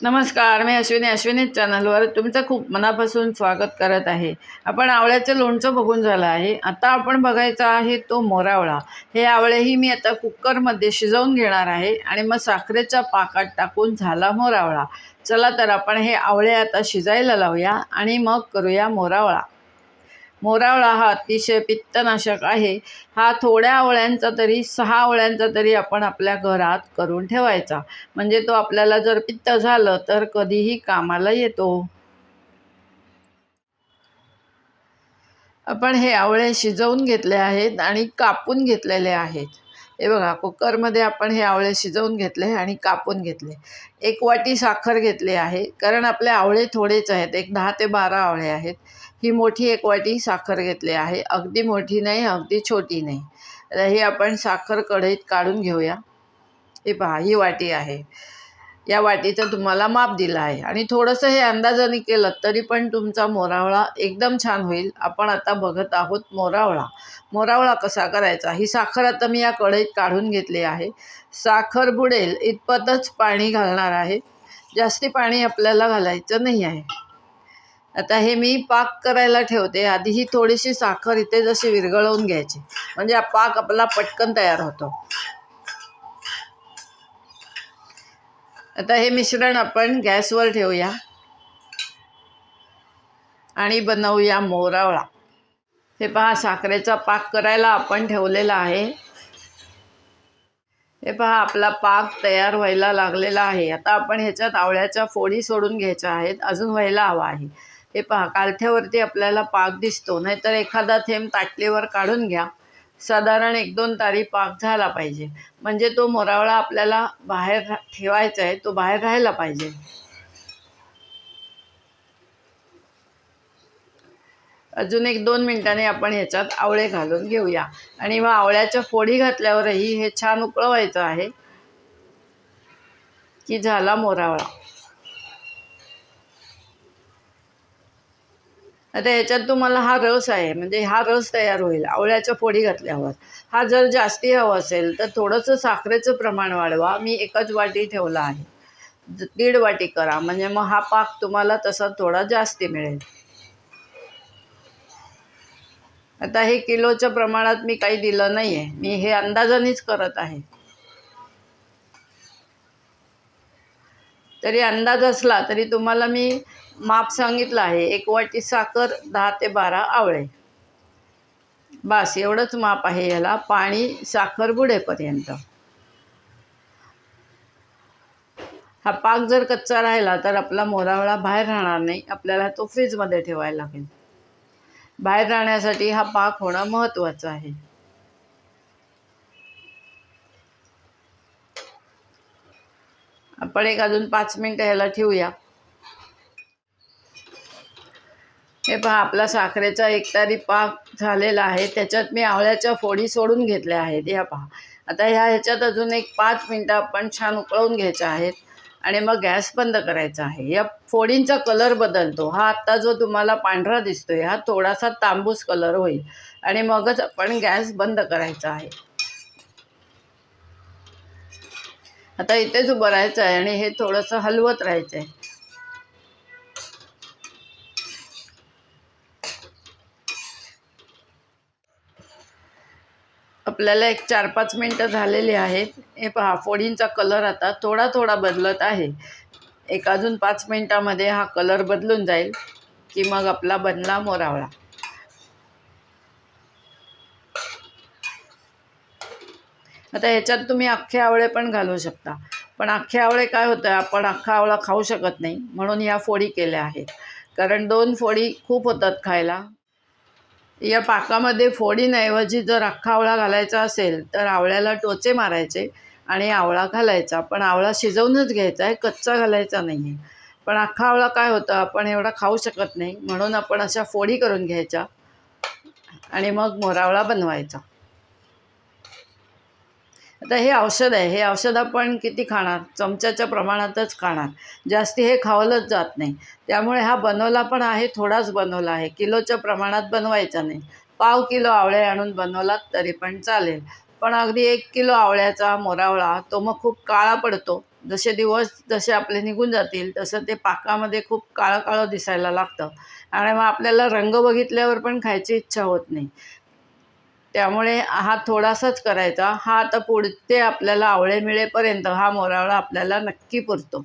नमस्कार मी अश्विनी अश्विनी चॅनलवर तुमचं खूप मनापासून स्वागत करत आहे. आपण आवळ्याचं लोणचं बघून झालं आहे. आता आपण बघायचा आहे तो मोरावळा. हे आवळेही मी आता कुकरमध्ये शिजवून घेणार आहे आणि मग साखरेच्या पाकात टाकून झाला मोरावळा. चला तर आपण हे आवळे आता शिजायला लावूया आणि मग करूया मोरावळा. मोरावळा हा अतिशय पित्तनाशक आहे. हा थोड्या आवळ्यांचा तरी सहा आवळ्यांचा तरी आपण आपल्या घरात करून ठेवायचा. म्हणजे तो आपल्याला जर पित्त झालं तर कधीही कामाला येतो. आपण हे आवळे शिजवून घेतले आहेत आणि कापून घेतलेले आहेत. हे बघा कुकरमध्ये आपण हे आवळे शिजवून घेतले आणि कापून घेतले. एक वाटी साखर घेतली आहे. कारण आपले आवळे थोडेच आहेत. एक दहा ते बारा आवळे आहेत. ही मोठी एक वाटी साखर घेतली आहे. अगदी मोठी नाही अगदी छोटी नाही. तर ही आपण साखर कढईत काढून घेऊया. हे पहा ही वाटी आहे. या वाटीचं तुम्हाला माप दिलं आहे. आणि थोडंसं हे अंदाजाने केलं तरी पण तुमचा मोरावळा एकदम छान होईल. आपण आता बघत आहोत मोरावळा. मोरावळा कसा करायचा? ही साखर आता मी या कढईत काढून घेतली आहे. साखर बुडेल इतपतच पाणी घालणार आहे. जास्ती पाणी आपल्याला घालायचं नाही आहे. आता हे मी पाक करायला ठेवते. आधी ही थोडीशी साखर इथे जशी विरघळवून घ्यायची. म्हणजे पाक आपला पटकन तयार होतो. आता हे मिश्रण आपण गॅसवर ठेवूया. आणि बनवूया मोरावळा हे पहा साखरेचा पाक करायला आपण ठेवलेला आहे. हे पहा आपला पाक तयार व्हायला लागलेला आहे. आता आपण ह्याच्यात आवळ्याच्या फोडी सोडून घ्यायच्या आहेत. अजून व्हायला हवा आहे. हे पहा कालथ्यावरती आपल्याला पाक दिसतो. नाहीतर एखादा थेंब ताटलीवर काढून घ्या. साधारण एक दोन तारी पाक झाला पाहिजे. म्हणजे तो मोरावळा आपल्याला बाहेर ठेवायचा आहे तो बाहेर राहायला पाहिजे. अजून एक दोन मिनिटांनी आपण ह्याच्यात आवळे घालून घेऊया. आणि मग आवळ्याच्या फोडी घातल्यावरही हे छान उकळवायचं आहे की झाला मोरावळा. आता ह्याच्यात तुम्हाला हा रस आहे म्हणजे हा रस तयार होईल आवळ्याच्या फोडी घातल्यावर. हा जर जास्ती हवं असेल तर थोडंसं साखरेचं प्रमाण वाढवा. मी एकच वाटी ठेवला आहे. दीड वाटी करा म्हणजे मग हा पाक तुम्हाला तसा थोडा जास्ती मिळेल. आता हे किलोच्या प्रमाणात मी काही दिलं नाही आहे मी हे अंदाजानेच करत आहे. तरी अंदाज असला तरी तुम्हाला मी माप सांगितलं आहे. एक वाटी साखर दहा ते बारा आवळे. बास एवढंच माप आहे याला. पाणी साखर बुडेपर्यंत. हा पाक जर कच्चा राहिला तर आपला मोरावळा बाहेर राहणार नाही. आपल्याला तो फ्रीजमध्ये ठेवायला लागेल. बाहेर राहण्यासाठी हा पाक होणं महत्त्वाचं आहे. आपण एक अजून पाच मिनटं ह्याला ठेवूया. हे पहा आपला साखरेचा एकतारी पाक झालेला आहे. त्याच्यात मी आवळ्याच्या फोडी सोडून घेतल्या आहेत. ह्या पहा. आता ह्या ह्याच्यात अजून एक पाच मिनटं आपण छान उकळवून घ्यायच्या आहेत. आणि मग गॅस बंद करायचा आहे. या फोडींचा कलर बदलतो. हा आत्ता जो तुम्हाला पांढरा दिसतोय हा थोडासा तांबूस कलर होईल. आणि मगच आपण गॅस बंद करायचा आहे. आता इथेच उभं राहायचं आहे आणि हे थोडंसं हलवत राहायचं आहे आपल्याला एक चार पाच मिनटं झालेली आहेत. हे पहा फोडींचा कलर आता थोडा थोडा बदलत आहे. एक अजून पाच मिनटामध्ये हा कलर बदलून जाईल की मग आपला बनला मोरावळा. आता ह्याच्यात तुम्ही अख्खे आवळे पण घालू शकता. पण अख्खे आवळे काय होतं आपण अख्खा आवळा खाऊ शकत नाही म्हणून ह्या फोडी केल्या आहेत. कारण दोन फोडी खूप होतात खायला. या पाकामध्ये फोडींऐवजी जर अख्खा आवळा घालायचा असेल तर आवळ्याला टोचे मारायचे आणि आवळा घालायचा. पण आवळा शिजवूनच घ्यायचा आहे कच्चा घालायचा नाही आहे पण अख्खा आवळा काय होतं आपण एवढा खाऊ शकत नाही म्हणून आपण अशा फोडी करून घ्यायच्या आणि मग मोरावळा बनवायचा. आता हे औषध आहे हे औषध आपण किती खाणार? चमच्याच्या प्रमाणातच खाणार. जास्ती हे खावलंच जात नाही. त्यामुळे हा बनवला पण आहे थोडाच बनवला आहे. किलोच्या प्रमाणात बनवायचा नाही. पाव किलो आवळे आणून बनवलात तरी पण चालेल. पण अगदी एक किलो आवळ्याचा मोरावळा तो मग खूप काळा पडतो. जसे दिवस जसे आपले निघून जातील तसं ते पाकामध्ये खूप काळं काळं दिसायला लागतं. आणि मग आपल्याला रंग बघितल्यावर पण खायची इच्छा होत नाही. त्यामुळे हा थोडासाच करायचा. हा आता पुढचे आपल्याला आवळे मिळेपर्यंत हा मोरावळा आपल्याला नक्की पुरतो.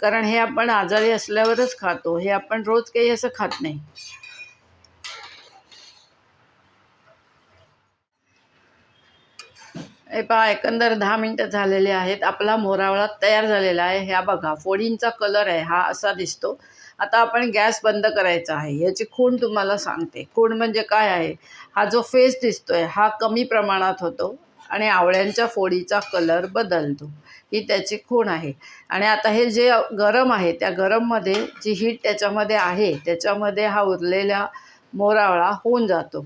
कारण हे आपण आजारी असल्यावरच खातो. हे आपण रोज काही असं खात नाही. हे पहा एकंदर दहा मिनटं झालेले आहेत. आपला मोरावळा तयार झालेला आहे. ह्या बघा फोडींचा कलर आहे. हा असा दिसतो. आता आपण गॅस बंद करायचा आहे. याची खूण तुम्हाला सांगते. खूण म्हणजे काय आहे? हा जो फेस दिसतो आहे हा कमी प्रमाणात होतो आणि आवळ्यांच्या फोडीचा कलर बदलतो. ही त्याची खूण आहे. आणि आता हे जे गरम आहे त्या गरममध्ये जी हीट त्याच्यामध्ये आहे त्याच्यामध्ये हा उरलेला मोरावळा होऊन जातो.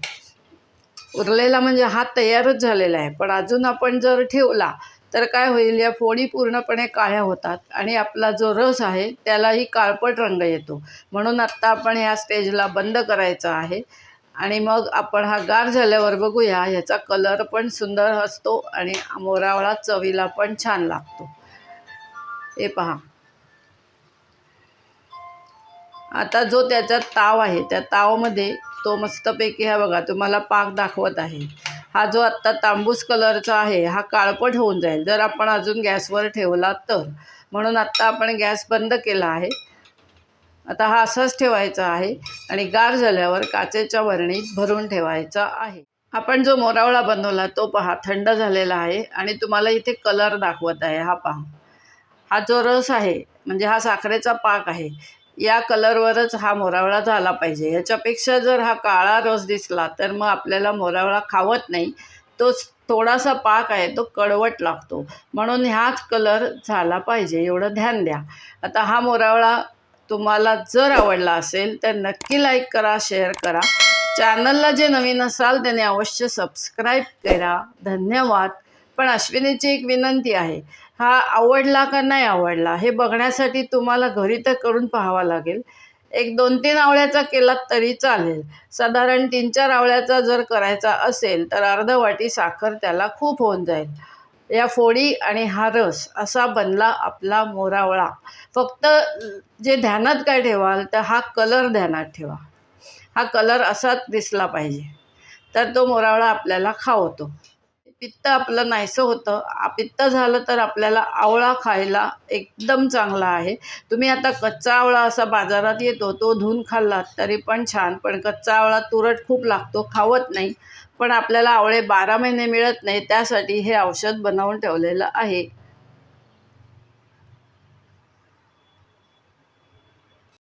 उरलेला म्हणजे हा तयारच झालेला आहे. पण अजून आपण जर ठेवला तर काय होईल? या फोडी पूर्णपणे काळ्या होतात आणि आपला जो रस आहे त्यालाही काळपट रंग येतो. म्हणून आत्ता आपण ह्या स्टेजला बंद करायचा आहे. आणि मग आपण हा गार झाल्यावर बघूया ह्याचा कलर पण सुंदर असतो आणि मोरावळा चवीला पण छान लागतो. हे पहा. आता जो त्याचा ताव आहे त्या तावामध्ये तो मस्तपैकी हा बघा तुम्हाला पाक दाखवत आहे. हा जो आत्ता तांबूस कलरचा आहे हा काळपट होऊन जाईल. जर आपण अजून गॅसवर ठेवला तर. म्हणून आत्ता आपण गॅस बंद केला आहे. आता हा असाच ठेवायचा आहे आणि गार झाल्यावर काचेच्या वरणीत भरून ठेवायचा आहे. आपण जो मोरावळा बनवला तो पहा थंड झालेला आहे आणि तुम्हाला इथे कलर दाखवत आहे. हा पहा. हा जो रस आहे म्हणजे हा साखरेचा पाक आहे या कलरवरच हा मोरावळा झाला पाहिजे. ह्याच्यापेक्षा जर हा काळा रस दिसला तर मग आपल्याला मोरावळा खावत नाही. तोच थोडासा पाक आहे तो कडवट लागतो. म्हणून ह्याच कलर झाला पाहिजे एवढं ध्यान द्या. आता हा मोरावळा तुम्हाला जर आवडला असेल तर नक्की लाईक करा शेअर करा. चॅनलला जे नवीन असाल त्याने अवश्य सबस्क्राईब करा. धन्यवाद. पण अश्विनीची एक विनंती आहे हा आवडला का नाही आवडला हे बघण्यासाठी तुम्हाला घरी तर करून पाहावा लागेल. एक दोन तीन आवळ्याचा केलात तरी चालेल. साधारण तीन चार आवळ्याचा जर करायचा असेल तर अर्ध वाटी साखर त्याला खूप होऊन जाईल. या फोडी आणि हा रस असा बनला आपला मोरावळा. फक्त जे ध्यानात काय ठेवाल तर हा कलर ध्यानात ठेवा. हा कलर असाच दिसला पाहिजे. तर तो मोरावळा आपल्याला खावतो. पित्त आपलं नाहीसं होतं. पित्त झालं तर आपल्याला आवळा खायला एकदम चांगला आहे. तुम्ही आता कच्चा आवळा असा बाजारात येतो तो धुवून खाल्लात तरी पण छान. पण कच्चा आवळा तुरट खूप लागतो खावत नाही. पण आपल्याला आवळे बारा महिने मिळत नाही त्यासाठी हे औषध बनवून ठेवलेलं आहे.